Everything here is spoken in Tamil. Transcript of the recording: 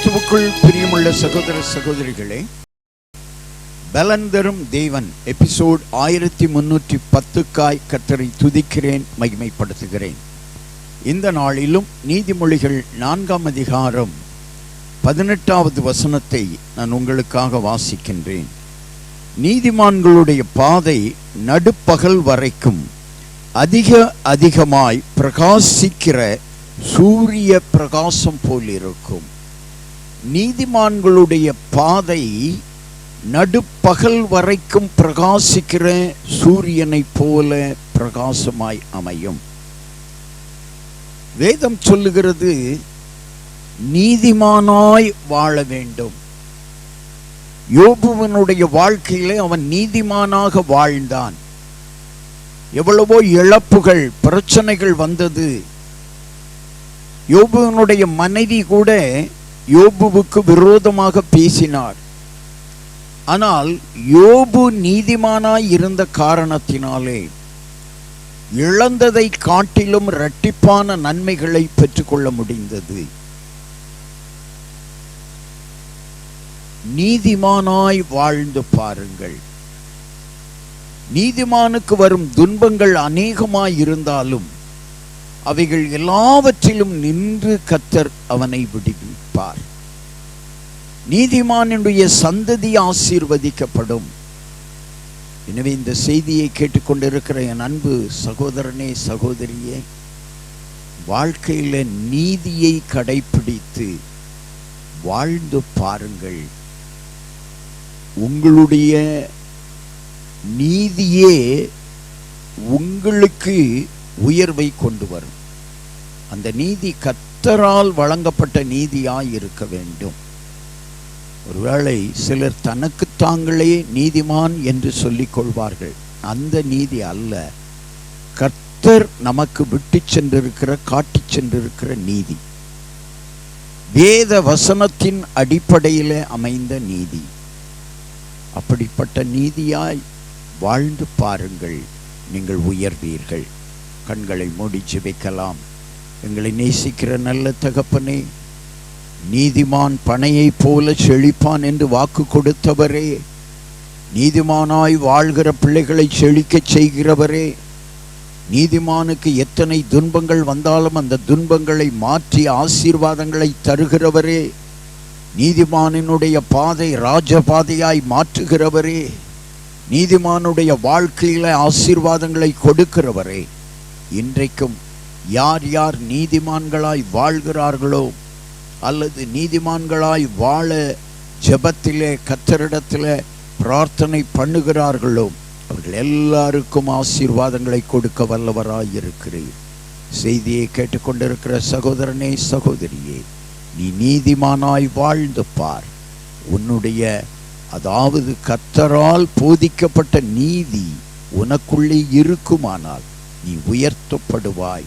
கிறிஸ்துவுக்குள் பிரியமுள்ள சகோதர சகோதரிகளே பலந்தரும் தேவன் எபிசோட் ஆயிரத்தி முன்னூற்றி பத்துக்காய் கத்தரை துதிக்கிறேன் மகிமைப்படுத்துகிறேன். இந்த நாளிலும் நீதிமொழிகள் நான்காம் அதிகாரம் பதினெட்டாவது வசனத்தை நான் உங்களுக்காக வாசிக்கின்றேன். நீதிமான்களுடைய பாதை நடுப்பகல் வரைக்கும் அதிக அதிகமாய் பிரகாசிக்கிற சூரிய பிரகாசம் போல் இருக்கும் நீதிமான்களுடைய பாதை நடுப்பகல் வரைக்கும் பிரகாசிக்கிற சூரியனை போல பிரகாசமாய் அமையும். வேதம் சொல்லுகிறது நீதிமானாய் வாழ வேண்டும். யோபுவனுடைய வாழ்க்கையிலே அவன் நீதிமானாக வாழ்ந்தான். எவ்வளவோ இழப்புகள் பிரச்சனைகள் வந்தது. யோபுவனுடைய மனைவி கூட யோபுவுக்கு விரோதமாக பேசினார். ஆனால் யோபு நீதிமானாய் இருந்த காரணத்தினாலே இழந்ததை காட்டிலும் இரட்டிப்பான நன்மைகளை பெற்றுக்கொள்ள முடிந்தது. நீதிமானாய் வாழ்ந்து பாருங்கள். நீதிமானுக்கு வரும் துன்பங்கள் அநேகமாய் இருந்தாலும் அவைகள் எல்லாவற்றிலும் நின்று கத்தர் அவனை விடுவிப்பார் நீதிமானுடைய சந்ததி ஆசீர்வதிக்கப்படும். எனவே இந்த செய்தியை கேட்டுக்கொண்டிருக்கிற என் அன்பு சகோதரனே சகோதரியே வாழ்க்கையில நீதியை கடைபிடித்து வாழ்ந்து பாருங்கள். உங்களுடைய நீதியே உங்களுக்கு உயர்வை கொண்டு வரும். அந்த நீதி கர்த்தரால் வழங்கப்பட்ட நீதியாய் இருக்க வேண்டும். ஒருவேளை சிலர் தனக்கு தாங்களே நீதிமான் என்று சொல்லிக் கொள்வார்கள். அந்த நீதி அல்ல. கர்த்தர் நமக்கு விட்டு சென்றிருக்கிற காட்டி சென்றிருக்கிற நீதி. வேத வசனத்தின் அடிப்படையில் அமைந்த நீதி. அப்படிப்பட்ட நீதியாய் வாழ்ந்து பாருங்கள். நீங்கள் உயர்வீர்கள். கண்களை மூடி ஜெபிக்கலாம் எங்களை நேசிக்கிற நல்ல தகப்பனே நீதிமான் பனையைப் போல செழிப்பான் என்று வாக்கு கொடுத்தவரே நீதிமானாய் வாழ்கிற பிள்ளைகளை செழிக்கச் செய்கிறவரே நீதிமானுக்கு எத்தனை துன்பங்கள் வந்தாலும் அந்த துன்பங்களை மாற்றி ஆசீர்வாதங்களை தருகிறவரே நீதிமானினுடைய பாதை ராஜபாதையாய் மாற்றுகிறவரே நீதிமானுடைய வாழ்க்கையில ஆசீர்வாதங்களை கொடுக்கிறவரே. இன்றைக்கும் யார் யார் நீதிமான்களாய் வாழ்கிறார்களோ அல்லது நீதிமான்களாய் வாழ ஜபத்திலே கத்தரிடத்தில் பிரார்த்தனை பண்ணுகிறார்களோ அவர்கள் எல்லாருக்கும் ஆசீர்வாதங்களை கொடுக்க வல்லவராய் இருக்கிறீர். செய்தியை கேட்டுக்கொண்டிருக்கிற சகோதரனே சகோதரியே நீ நீதிமானாய் வாழ்ந்து பார். உன்னுடைய அதாவது கத்தரால் போதிக்கப்பட்ட நீதி உனக்குள்ளே இருக்குமானால் நீ உயர்த்தப்படுவாய்.